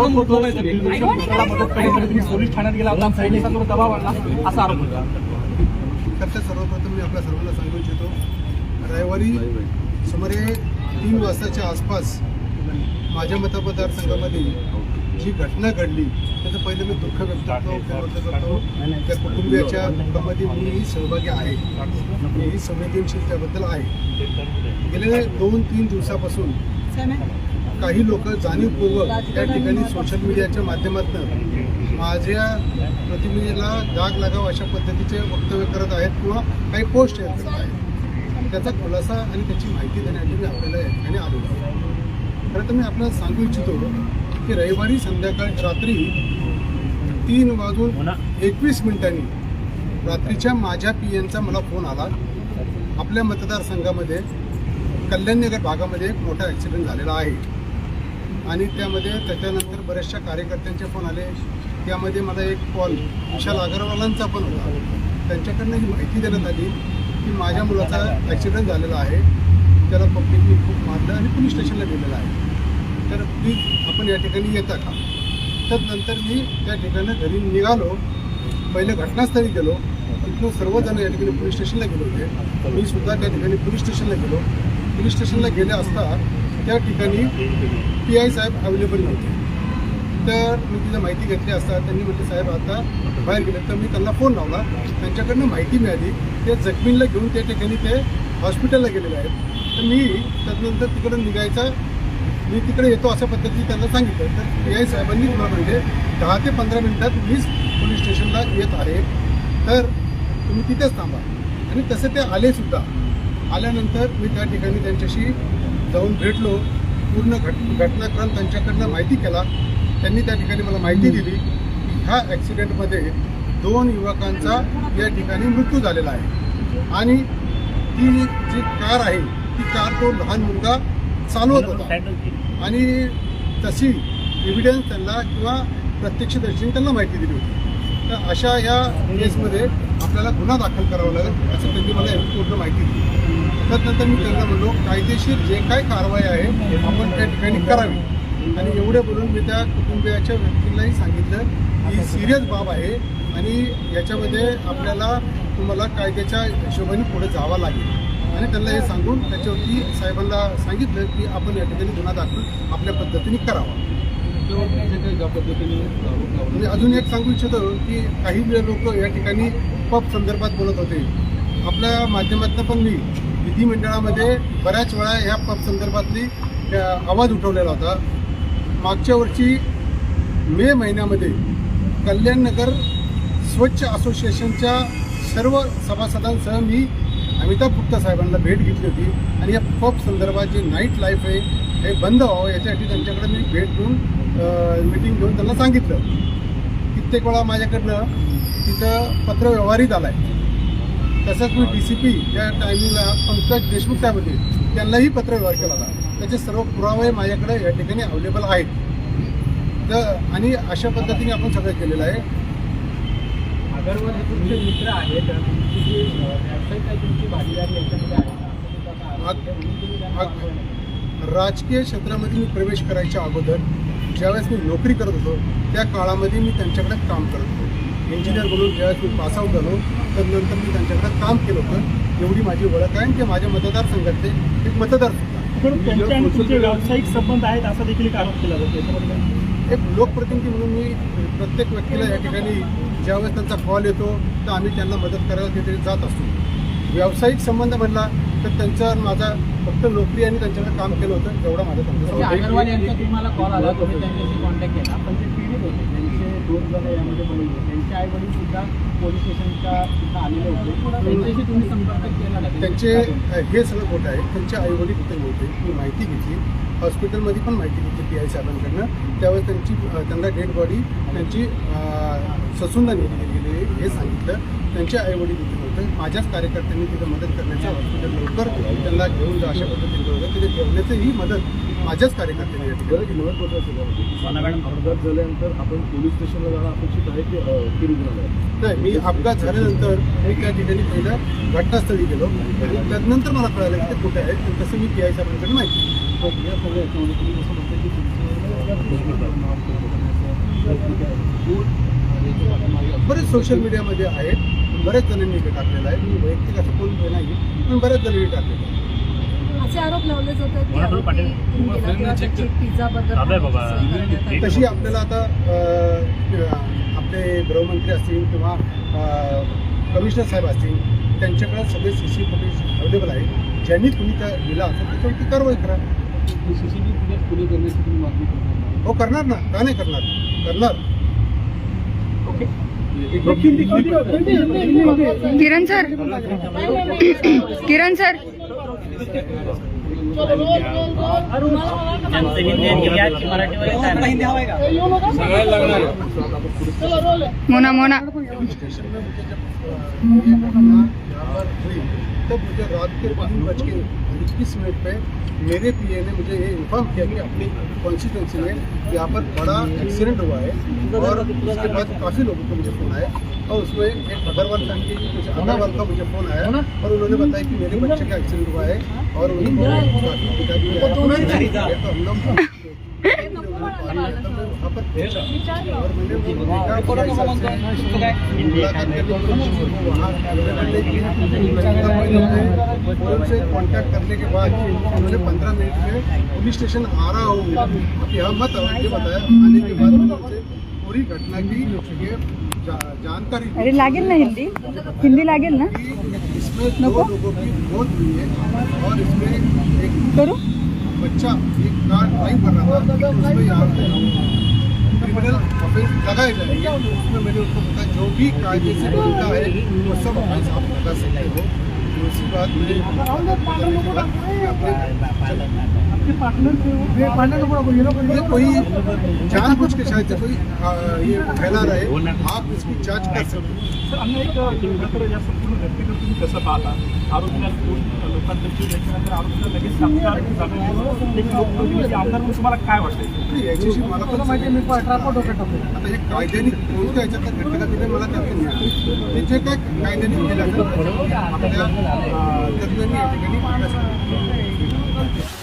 आरोप होतो त्याला मदत करण्यासाठी पोलीस ठाण्यात गेला होता दबाव आणला असा आरोप होता. सर्वप्रथम मी आपल्या सर्वांना सांगू इच्छितो रविवारी सुमारे तीन वाजताच्या आसपास माझ्या मतदारसंघामध्ये जी घटना घडली त्याचं पहिलं मी दुःख व्यक्त करतो व्यक्त करतो. त्या कुटुंबियाच्या दुःखामध्ये मी सहभागी आहे. मी संवेदनशील त्याबद्दल आहे. गेले दोन तीन दिवसापासून काही लोक जाणीवपूर्वक त्या ठिकाणी सोशल मीडियाच्या माध्यमातून माझ्या प्रतिनिधीला दाग लागाव अशा पद्धतीचे वक्तव्य करत आहेत किंवा काही पोस्ट शेअर करत आहेत. त्याचा खुलासा आणि त्याची माहिती देण्यासाठी मी आपल्याला या ठिकाणी आलेलो आहे. खरं तर मी आपल्याला सांगू इच्छितो की रविवारी संध्याकाळी रात्री तीन वाजून एकवीस मिनिटांनी रात्रीच्या माझ्या पी एनचा मला फोन आला. आपल्या मतदारसंघामध्ये कल्याणनगर भागामध्ये एक मोठा ॲक्सिडेंट झालेला आहे. आणि त्यामध्ये त्याच्यानंतर बऱ्याचशा कार्यकर्त्यांचे फोन आले. त्यामध्ये मला एक कॉल विशाल अगरवालांचा पण होता. त्यांच्याकडनं ही माहिती देण्यात आली की माझ्या मुलाचा ॲक्सिडेंट झालेला आहे. त्याला पब्लिकने खूप मारलं आणि पोलीस स्टेशनला गेलेलं आहे. तर प्लीज आपण या ठिकाणी येता का? तर नंतर मी त्या ठिकाणी घरी निघालो. पहिले घटनास्थळी गेलो. तिथून सर्वजण या ठिकाणी पोलीस स्टेशनला गेलो होते. मी सुद्धा त्या ठिकाणी पोलीस स्टेशनला गेलो. पोलीस स्टेशनला गेले असता त्या ठिकाणी पी आय साहेब अवेलेबल नव्हते. तर मी तिथं माहिती घेतली असता त्यांनी म्हटलं साहेब आता बाहेर गेले. तर मी त्यांना फोन लावला. त्यांच्याकडनं माहिती मिळाली त्या जखमींना घेऊन त्या ठिकाणी ते हॉस्पिटलला गेलेले आहेत. तर मी त्यानंतर तिकडं निघायचा मी तिकडे येतो अशा पद्धतीने त्यांना सांगितलं. तर पी आय साहेबांनी मला म्हणजे दहा ते पंधरा मिनिटात मीच पोलीस स्टेशनला येत आहे. तर तुम्ही तिथेच थांबा. आणि तसे ते आलेसुद्धा. आल्यानंतर मी त्या ठिकाणी त्यांच्याशी जाऊन भेटलो पूर्ण घट घटनाक्रम त्यांच्याकडनं माहिती केला. त्यांनी त्या ठिकाणी मला माहिती दिली की ह्या ॲक्सिडेंटमध्ये दोन युवकांचा या ठिकाणी मृत्यू झालेला आहे. आणि ती जी कार आहे ती कार तो लहान मुलगा चालवत होता. आणि तशी एव्हिडन्स त्यांना किंवा प्रत्यक्षदर्शीने त्यांना माहिती दिली होती. तर अशा या केसमध्ये आपल्याला गुन्हा दाखल करावा लागेल असं त्यांनी मला पूर्ण माहिती दिली. तर नंतर मी त्यांना म्हणलो कायदेशीर जे काय कारवाई आहे आपण त्या ठिकाणी करावी. आणि एवढे बोलून मी त्या कुटुंबियाच्या व्यक्तीलाही सांगितलं ही सिरियस बाब आहे आणि याच्यामध्ये आपल्याला तुम्हाला कायद्याच्या हिशोबाने पुढे जावं लागेल. आणि त्यांना हे सांगून त्याच्यावरती साहेबांना सांगितलं की आपण या ठिकाणी गुन्हा दाखल आपल्या पद्धतीने करावा. म्हणजे अजून एक सांगू इच्छितो की काही लोक या ठिकाणी पप संदर्भात बोलत होते. आपल्या माध्यमातून पण मी विधिमंडळामध्ये बऱ्याच वेळा ह्या पप संदर्भातली आवाज उठवलेला होता. मागच्या वर्षी मे महिन्यामध्ये कल्याणनगर स्वच्छ असोसिएशनच्या सर्व सभासदांसह मी अमिताभ गुप्ता साहेबांना भेट घेतली होती. आणि या पब संदर्भात जे नाईट लाईफ आहे हे बंद व्हावं याच्यासाठी त्यांच्याकडे मी भेट घेऊन मिटिंग घेऊन त्यांना सांगितलं. कित्येक वेळा माझ्याकडनं तिथं पत्रव्यवहारित आला आहे तसंच मी डी सी पी त्या टायमिंगला पंकज देशमुख साहेब होते त्यांनाही पत्रव्यवहार केला होता. त्याचे सर्व पुरावे माझ्याकडे या ठिकाणी अवेलेबल आहेत. तर आणि अशा पद्धतीने आपण सगळं केलेलं आहे. अगरवाल हे तुमचे मित्र आहेत तुमची आहे भागीदारी याच्यामध्ये. राजकीय क्षेत्रामध्ये मी प्रवेश करायच्या अगोदर ज्यावेळेस मी नोकरी करत होतो त्या काळामध्ये मी त्यांच्याकडे काम करत होतो. इंजिनियर म्हणून ज्यावेळेस मी पासआउट झालो तर नंतर मी त्यांच्याकडे काम केलं होतं. एवढी माझी ओळख आहे आणि ते माझ्या मतदारसंघातले एक मतदार सुद्धा. व्यावसायिक संबंध आहेत असा देखील एक आरोप केला जातो? एक लोकप्रतिनिधी म्हणून मी प्रत्येक व्यक्तीला या ठिकाणी ज्यावेळेस त्यांचा कॉल येतो तर आम्ही त्यांना मदत करायला तिथे जात असतो. व्यावसायिक संबंध म्हणला तर त्यांचा आणि माझा फक्त नोकरी आणि त्यांच्याकडे काम केलं होतं तेवढा माझा त्यांचा संबंध आहे. अगरवाल यांचा तुम्हाला कॉल आला तुम्ही त्यांच्याशी कॉन्टॅक्ट केला पण जे होते त्यांचे दोन जण यामध्ये बळी होते त्यांचे आई वडील सुद्धा पोलीस स्टेशनच्या तिथं आलेले होते. त्यांच्याशी तुम्ही संपर्क केला त्यांचे हे सगळं खोटं आहे. त्यांचे आईवडील तिथे नव्हते मी माहिती घेतली. हॉस्पिटलमध्ये पण माहिती घेतली पी आय साहेबांकडनं. त्यावेळेस त्यांची त्यांना डेड बॉडी त्यांची अ, ससूनला नेली गेलेली हे सांगितलं. त्यांचे आईवडील तिथे होते. माझ्याच कार्यकर्त्यांनी तिथे मदत करण्याचं हॉस्पिटल लवकर त्यांना घेऊन जा अशा पद्धतीने होतं. तिथे ठेवण्याचंही मदत माझ्याच कार्यकर्त्यांनी या नाही मी अपघात झाल्यानंतर मी त्या ठिकाणी पहिल्या घटनास्थळी गेलो आणि त्यानंतर मला कळालं की ते कुठे आहेत तसं मी पी आय साहेबांकडे माहिती बरेच सोशल मीडियामध्ये आहेत बऱ्याच जणांनी टाकलेलं आहे. मी वैयक्तिक असं कोण नाही पण बऱ्याच जणांनी टाकलेलं आहे. असे आरोप लावले जातात की आरोपी पिझ्झा बद्दल. तशी आपल्याला आता आपले गृहमंत्री असतील किंवा कमिशनर साहेब असतील त्यांच्याकडे सगळे सी सी फुटेज अवेलेबल आहे ज्यांनी कुणी त्या दिला असेल त्याच्यावरती कारवाई करा. सीसीटीव्ही फुटेज पुढे करण्याची तुम्ही मागणी करणार हो करणार ना. का नाही करणार? करणार. किरण सर. किरण सर. मोना मोना। तब मुझे रात के तीन बज के इक्कीस मिनट पे मेरे पीए ने मुझे ये इन्फॉर्म किया कि अपनी कॉन्स्टिट्यूंसी में यहाँ पर बड़ा एक्सीडेंट हुआ है और उसके बाद काफ़ी लोगों को मुझे फ़ोन आया। और उसमें एक अग्रवाल फैमिली की मुझे अग्रवाल का मुझे फ़ोन आया और उन्होंने बताया कि मेरे बच्चे का एक्सीडेंट हुआ है और उनको काफी पिता भी आया। तो हम लोग वहाँ पर पहुंचा और मैंने वो देखा कि ऐसा ऐसा मुलाकात करने की कोशिश की, वो वहाँ मिलने की फोन से कांटेक्ट करने के बाद उन्होंने पंद्रह मिनट में पुलिस स्टेशन आ रहा हूँ आप यहाँ मत आओ ये बताया आने के बाद जानकारी अरे लागेल ना हिंदी? हिंदी लागेल ना? इसमें दो लोगों की मौत हुई है और इसमें एक करू। बच्चा एक कार ड्राइव कर रहा था उसमें यहाँ पे क्रिमिनल ऑफेंस लगाए जाएँगे उसमें मैंने उनको बताया जो भी कायदे से बनता है वो सब ऑफेंस आप लगा सकते हो। तो उसी बात में ये कोई जानबूझ के शायद से कोई आ, ये फैला रहे आप इसकी जांच कर सकते हो। सर अन्य एक प्रकारे या संपूर्ण घटनेकडे तुम्ही कसं पाहता आरोपीला कोण लोकांच्या जीव घेतल्यानंतर आरोपीला लगेच तात्काळ जामीन एक लोकप्रतिनिधी आमदार म्हणून तुम्हाला काय वाटतं नाही, याच्याशी मला पण माहिती मी आता हे कायद्याने कोणत्या याच्यात घटना दिली मला त्यातून मिळालं ते जे काय कायद्याने केलं असेल, आपल्या अं, तज्ज्ञांनी या ठिकाणी अभ्यास केला.